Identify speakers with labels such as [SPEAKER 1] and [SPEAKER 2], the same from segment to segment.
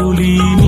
[SPEAKER 1] so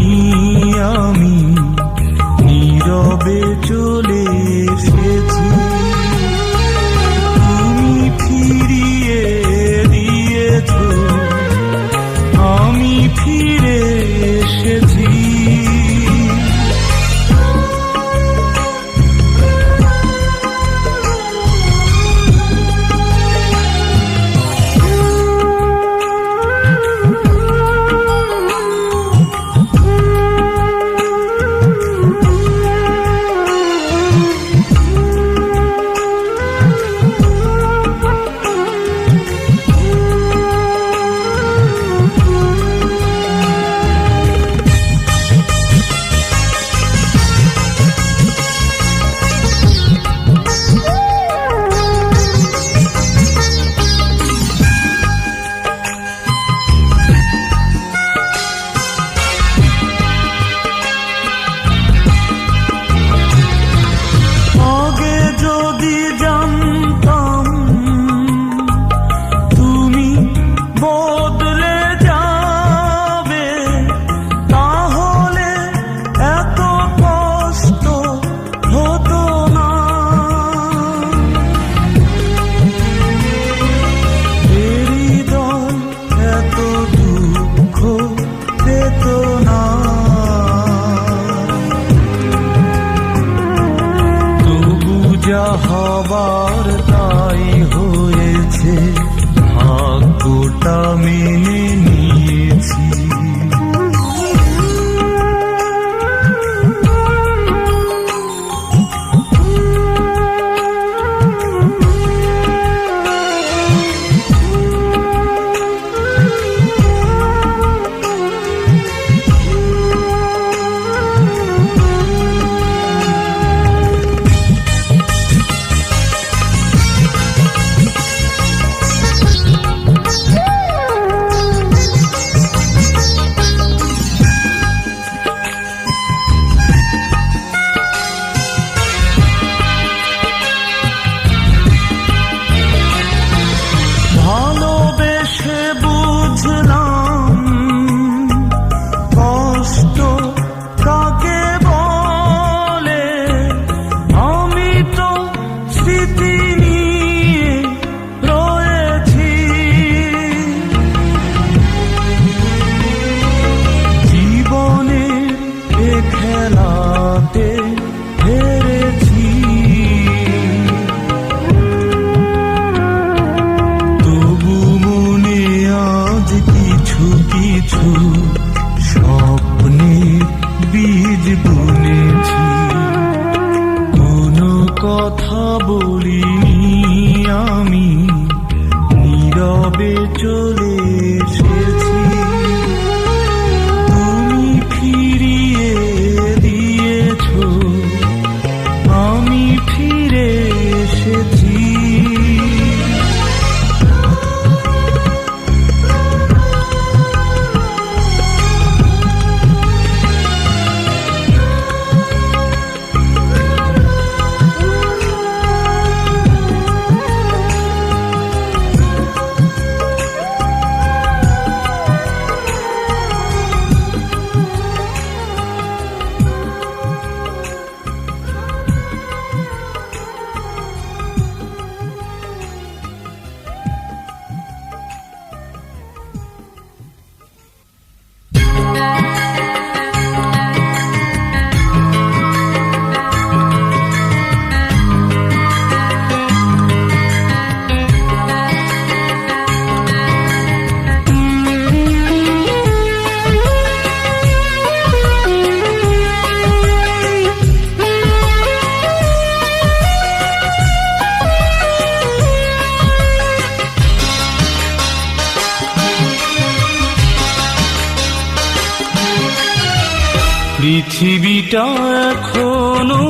[SPEAKER 1] পৃথিবীটা এখনও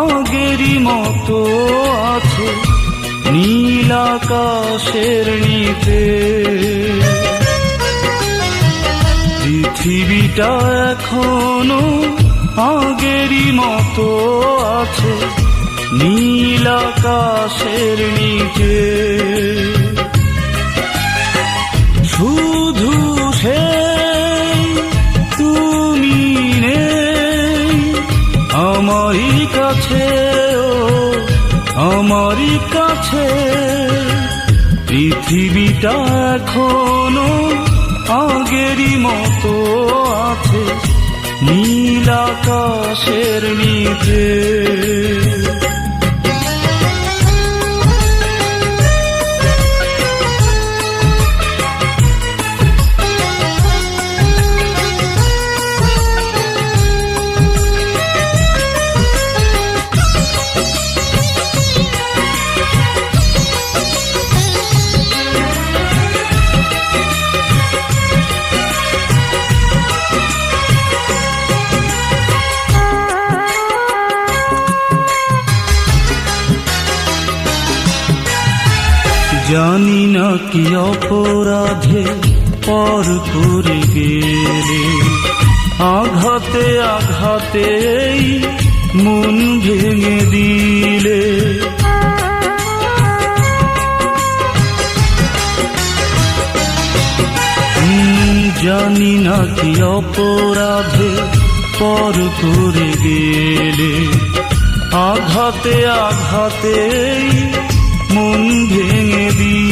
[SPEAKER 1] আগেরই মতো আছে। নীল আকাশের নিতে পৃথিবীটা এখনও আগেরই মতো আছে। নীল আকাশের নিচে। শুধু আমারই কাছে পৃথিবীটা এখনও আগেরই মতো আছে। নীল আকাশের নিচে। অপরাধে পর করে গেলে আঘাতে আঘাতে মন ভেঙে দিলে। জানি না কি অপরাধে পর করে গেলে আঘাতে আঘাতে মন ভেঙে দিলে।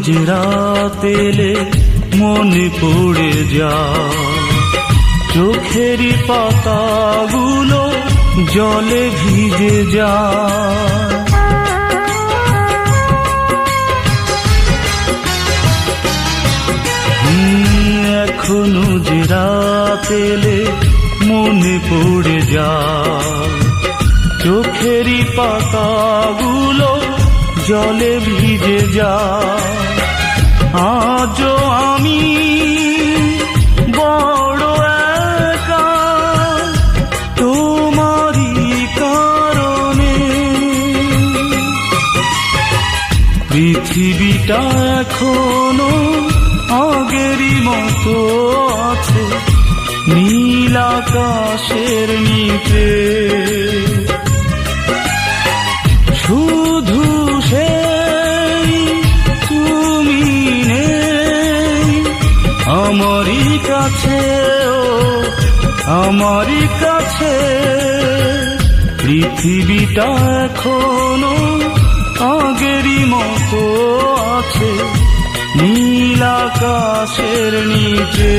[SPEAKER 1] এখনও যে রাত এলে মনে পড়ে যা চোখেরই পাতাগুলো জলে ভিজে যা এখনও যে মনে পড়ে যা চোখেরই পাতাগুলো জলে ভিজে যা আকাশের নিচে। শুধু সেই তুমি নেই, আমারই কাছে ও আমারই কাছে। পৃথিবীটা এখনও আগেরই মতো আছে, নীল আকাশের নিচে।